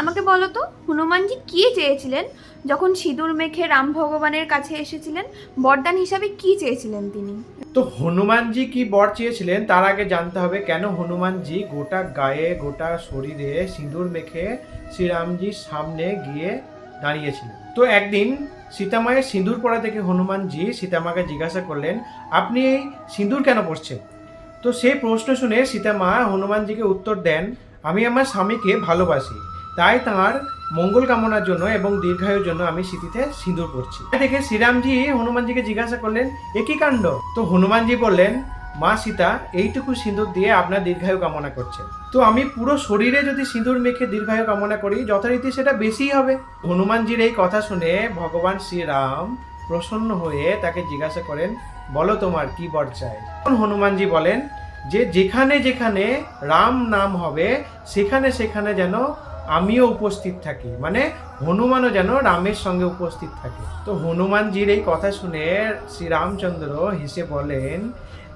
আমাকে বলো তো, হনুমানজি কি চেয়েছিলেন? যখন সিঁদুর মেখে রাম ভগবানের কাছে এসেছিলেন, বরদান হিসাবে কি চেয়েছিলেন তিনি? তো হনুমানজি কি বর চেয়েছিলেন, তার আগে জানতে হবে কেন হনুমানজি গোটা গায়ে, গোটা শরীরে সিঁদুর মেখে শ্রীরামজির সামনে গিয়ে দাঁড়িয়েছিলেন। তো একদিন সীতামায়ের সিঁদুর পড়া থেকে হনুমানজি সীতামাকে জিজ্ঞাসা করলেন, আপনি এই সিঁদুর কেন পড়ছেন? তো সেই প্রশ্ন শুনে সীতামা হনুমানজিকে উত্তর দেন, আমি আমার স্বামীকে ভালোবাসি। তাই তাঁর মঙ্গল কামনার জন্য এবং দীর্ঘায়ুর জন্য আমি স্মৃতিতে সিঁদুর পড়ছি। দেখে শ্রীরামজি হনুমানজিকে জিজ্ঞাসা করলেন একই কাণ্ড? তো হনুমানজি বললেন, মা সীতা, এইটুকু সিঁদুর দিয়ে আপনার দীর্ঘায়ু কামনা করছেন তো আমি পুরো শরীরে যদি সিঁদুর মেখে দীর্ঘায়ু কামনা করি, যথারীতি সেটা বেশিই হবে। হনুমানজির এই কথা শুনে ভগবান শ্রীরাম প্রসন্ন হয়ে তাকে জিজ্ঞাসা করেন, বলো তোমার কি বর চাই? তখন হনুমানজি বলেন, যে যেখানে যেখানে রাম নাম হবে, সেখানে সেখানে যেন আমিও উপস্থিত থাকি। মানে হনুমানও যেন রামের সঙ্গে উপস্থিত থাকে। তো হনুমানজির এই কথা শুনে শ্রীরামচন্দ্র হেসে বলেন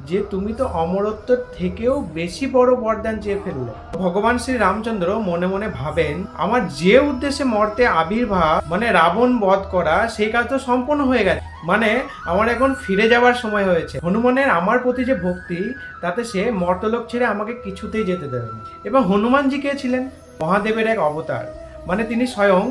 যে, তুমি তো অমরত্ব থেকেও বেশি বড় বরদান চেয়ে ফেললে। ভগবান শ্রী রামচন্দ্র মনে মনে ভাবেন, আমার যে উদ্দেশ্যে মর্তে আবির্ভাব মানে রাবণ বধ করা, সেই কাজ তো সম্পন্ন হয়ে গেছে। মানে আমার এখন ফিরে যাওয়ার সময় হয়েছে। হনুমানের আমার প্রতি যে ভক্তি, তাতে সে মর্তলোক ছেড়ে আমাকে কিছুতেই যেতে দেবে এবং হনুমানজি কে ছিলেন? মহাদেবের এক অবতার। মানে তিনি স্বয়ং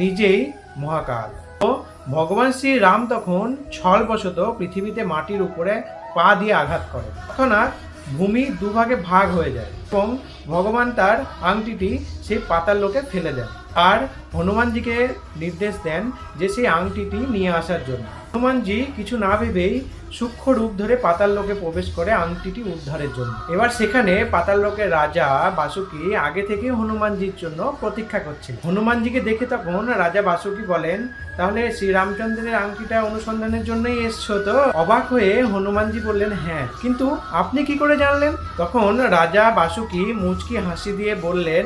নিজেই মহাকাল। তো ভগবান শ্রী রাম তখন ছলবশত পৃথিবীতে মাটির উপরে পা দিয়ে আঘাত করে তৎক্ষণাৎ ভূমি দুভাগে ভাগ হয়ে যায় এবং ভগবান তার আংটিটি সেই পাতার লোকে ফেলে দেন। আর হনুমানজিকে নির্দেশ দেন যে সেই আংটিটি নিয়ে আসার জন্য। হনুমানজি কিছু না ভেবেই সূক্ষ্ম রূপ ধরে পাতাল লোকে প্রবেশ করে আংটিটি উদ্ধারের জন্য। এবার সেখানে পাতাল লোকের রাজা বাসুকি আগে থেকে হনুমানজির জন্য প্রতীক্ষা করছিল হনুমানজিকে দেখে তখন রাজা বাসুকি বলেন, তাহলে শ্রীরামচন্দ্রের আংটিটা অনুসন্ধানের জন্যই এসছো তো? অবাক হয়ে হনুমানজি বললেন হ্যাঁ কিন্তু আপনি কি করে জানলেন? তখন রাজা বাসুকি মুচকি হাসি দিয়ে বললেন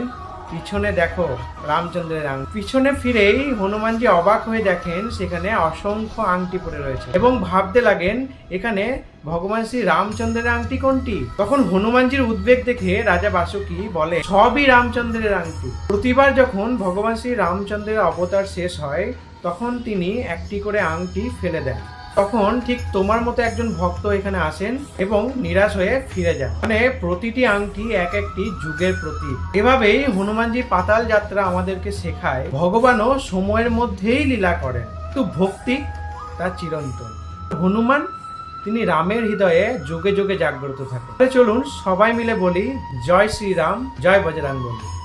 পিছনে দেখো রামচন্দ্রের আংটি পিছনে ফিরেই হনুমানজি অবাক হয়ে দেখেন সেখানে অসংখ্য আংটি পড়ে রয়েছে এবং ভাবতে লাগেন, এখানে ভগবান শ্রী রামচন্দ্রের আংটি কোনটি? তখন হনুমানজির উদ্বেগ দেখে রাজা বাসুকি বলে, সবই রামচন্দ্রের আংটি। প্রতিবার যখন ভগবান শ্রী রামচন্দ্রের অবতার শেষ হয়, তখন তিনি একটি করে আংটি ফেলে দেন। তখন ঠিক তোমার মতো একজন ভক্ত এখানে আসেন এবং নিরাশ হয়ে ফিরে যান। মানে প্রতিটি আংটি এক একটি যুগের প্রতীক। এভাবেই হনুমানজি পাতাল যাত্রা আমাদেরকে শেখায়। ভগবানও সময়ের মধ্যেই লীলা করেন। তো ভক্তি তা চিরন্তন। হনুমান, তিনি রামের হৃদয়ে যুগে যুগে জাগ্রত থাকেন। চলুন সবাই মিলে বলি, জয় শ্রীরাম, জয় বজরাঙ্গলী